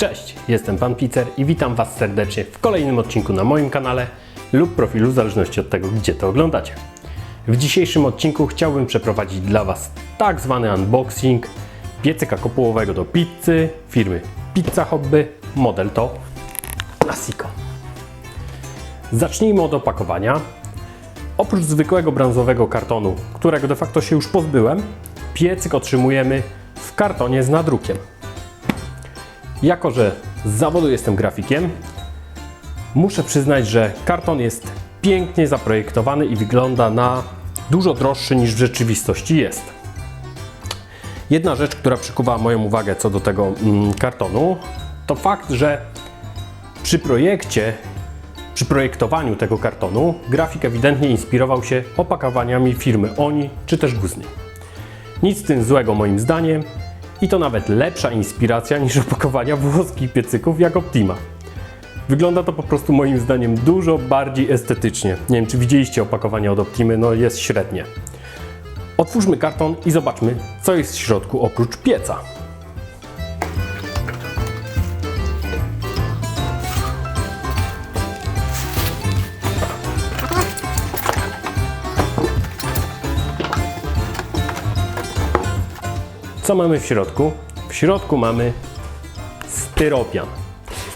Cześć, jestem Pan Picer i witam Was serdecznie w kolejnym odcinku na moim kanale lub profilu w zależności od tego, gdzie to oglądacie. W dzisiejszym odcinku chciałbym przeprowadzić dla Was tak zwany unboxing piecyka kopułowego do pizzy firmy Pizza Hobby, model to Classico. Zacznijmy od opakowania. Oprócz zwykłego brązowego kartonu, którego de facto się już pozbyłem, piecyk otrzymujemy w kartonie z nadrukiem. Jako, że z zawodu jestem grafikiem, muszę przyznać, że karton jest pięknie zaprojektowany i wygląda na dużo droższy niż w rzeczywistości jest. Jedna rzecz, która przykuwa moją uwagę co do tego mm, kartonu, to fakt, że przy projekcie, przy projektowaniu tego kartonu, grafik ewidentnie inspirował się opakowaniami firmy Oni czy też Guzni. Nic z tym złego moim zdaniem i to nawet lepsza inspiracja niż opakowania włoskich piecyków jak Optima. Wygląda to po prostu moim zdaniem dużo bardziej estetycznie. Nie wiem, czy widzieliście opakowanie od Optimy, no jest średnie. Otwórzmy karton i zobaczmy, co jest w środku oprócz pieca. Co mamy w środku? W środku mamy styropian.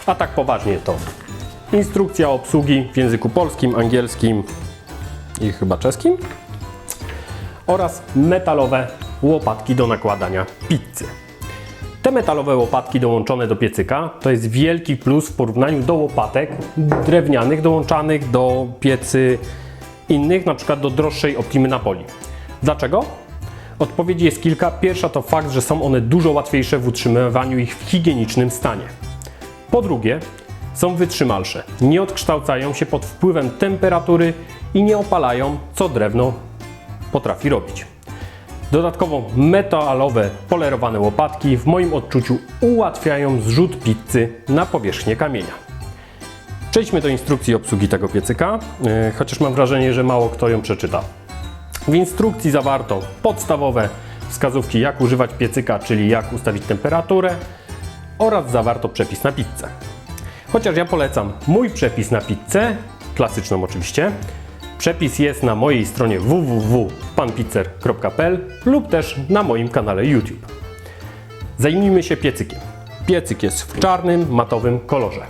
A tak poważnie to instrukcja obsługi w języku polskim, angielskim i chyba czeskim oraz metalowe łopatki do nakładania pizzy. Te metalowe łopatki dołączone do piecyka to jest wielki plus w porównaniu do łopatek drewnianych dołączanych do piecy innych, na przykład do droższej Optimy Napoli. Dlaczego? Odpowiedzi jest kilka. Pierwsza to fakt, że są one dużo łatwiejsze w utrzymywaniu ich w higienicznym stanie. Po drugie, są wytrzymalsze. Nie odkształcają się pod wpływem temperatury i nie opalają, co drewno potrafi robić. Dodatkowo metalowe polerowane łopatki w moim odczuciu ułatwiają zrzut pizzy na powierzchnię kamienia. Przejdźmy do instrukcji obsługi tego piecyka, yy, chociaż mam wrażenie, że mało kto ją przeczyta. W instrukcji zawarto podstawowe wskazówki, jak używać piecyka, czyli jak ustawić temperaturę oraz zawarto przepis na pizzę. Chociaż ja polecam mój przepis na pizzę, klasyczną oczywiście. Przepis jest na mojej stronie www.panpizzer.pl lub też na moim kanale YouTube. Zajmijmy się piecykiem. Piecyk jest w czarnym, matowym kolorze.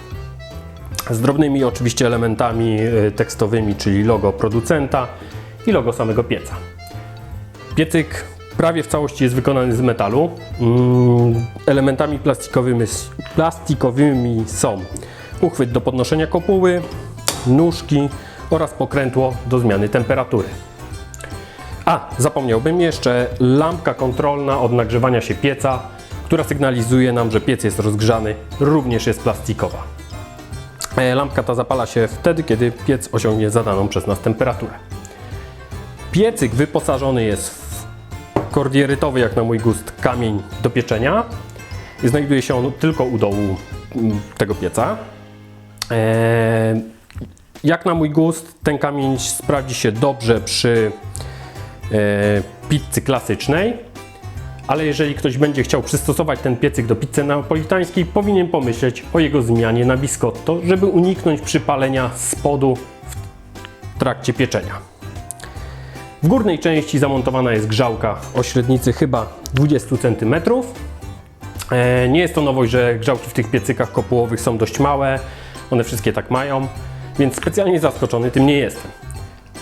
Z drobnymi oczywiście elementami y, tekstowymi, czyli logo producenta i logo samego pieca. Piecyk prawie w całości jest wykonany z metalu. Mm, Elementami plastikowymi, plastikowymi są uchwyt do podnoszenia kopuły, nóżki oraz pokrętło do zmiany temperatury. A, zapomniałbym jeszcze lampka kontrolna od nagrzewania się pieca, która sygnalizuje nam, że piec jest rozgrzany, również jest plastikowa. E, Lampka ta zapala się wtedy, kiedy piec osiągnie zadaną przez nas temperaturę. Piecyk wyposażony jest w kordierytowy, jak na mój gust, kamień do pieczenia. Znajduje się on tylko u dołu mm, tego pieca. Eee, jak na mój gust, ten kamień sprawdzi się dobrze przy e, pizzy klasycznej, ale jeżeli ktoś będzie chciał przystosować ten piecyk do pizzy napolitańskiej, powinien pomyśleć o jego zmianie na biscotto, żeby uniknąć przypalenia spodu w trakcie pieczenia. W górnej części zamontowana jest grzałka o średnicy chyba 20 cm. E, Nie jest to nowość, że grzałki w tych piecykach kopułowych są dość małe. One wszystkie tak mają, więc specjalnie zaskoczony tym nie jestem.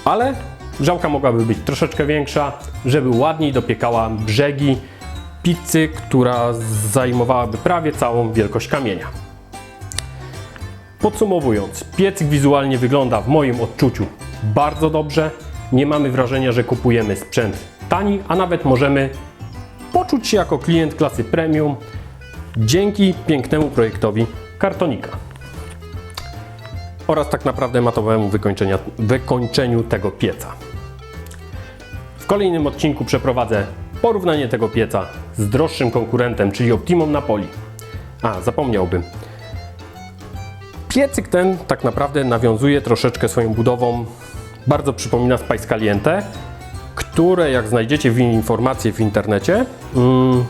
Ale grzałka mogłaby być troszeczkę większa, żeby ładniej dopiekała brzegi pizzy, która zajmowałaby prawie całą wielkość kamienia. Podsumowując, piecyk wizualnie wygląda w moim odczuciu bardzo dobrze. Nie mamy wrażenia, że kupujemy sprzęt tani, a nawet możemy poczuć się jako klient klasy premium dzięki pięknemu projektowi kartonika oraz tak naprawdę matowemu wykończeniu tego pieca. W kolejnym odcinku przeprowadzę porównanie tego pieca z droższym konkurentem, czyli Optimum Napoli. A, zapomniałbym. Piecyk ten tak naprawdę nawiązuje troszeczkę swoją budową, bardzo przypomina Spice Caliente, które jak znajdziecie w informacje w internecie, mm,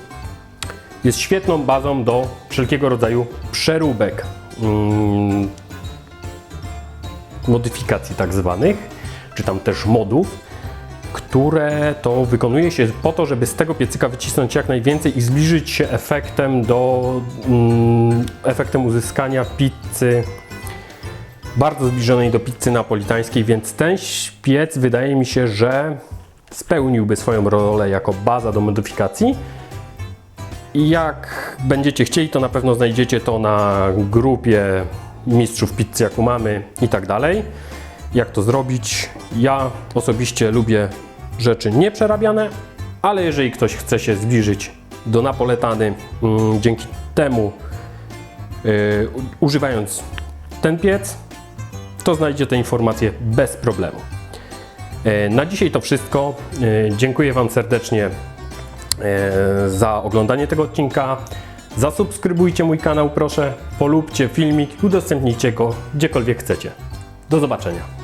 jest świetną bazą do wszelkiego rodzaju przeróbek, mm, modyfikacji tak zwanych, czy tam też modów, które to wykonuje się po to, żeby z tego piecyka wycisnąć jak najwięcej i zbliżyć się efektem do mm, efektem uzyskania pizzy bardzo zbliżonej do pizzy napolitańskiej, więc ten piec wydaje mi się, że spełniłby swoją rolę jako baza do modyfikacji. I jak będziecie chcieli, to na pewno znajdziecie to na grupie mistrzów pizzy, jaką mamy i tak dalej. Jak to zrobić? Ja osobiście lubię rzeczy nieprzerabiane, ale jeżeli ktoś chce się zbliżyć do napoletany, mm, dzięki temu yy, używając ten piec, to znajdzie te informacje bez problemu. E, Na dzisiaj to wszystko. E, Dziękuję Wam serdecznie e, za oglądanie tego odcinka. Zasubskrybujcie mój kanał, proszę, polubcie filmik, udostępnijcie go gdziekolwiek chcecie. Do zobaczenia.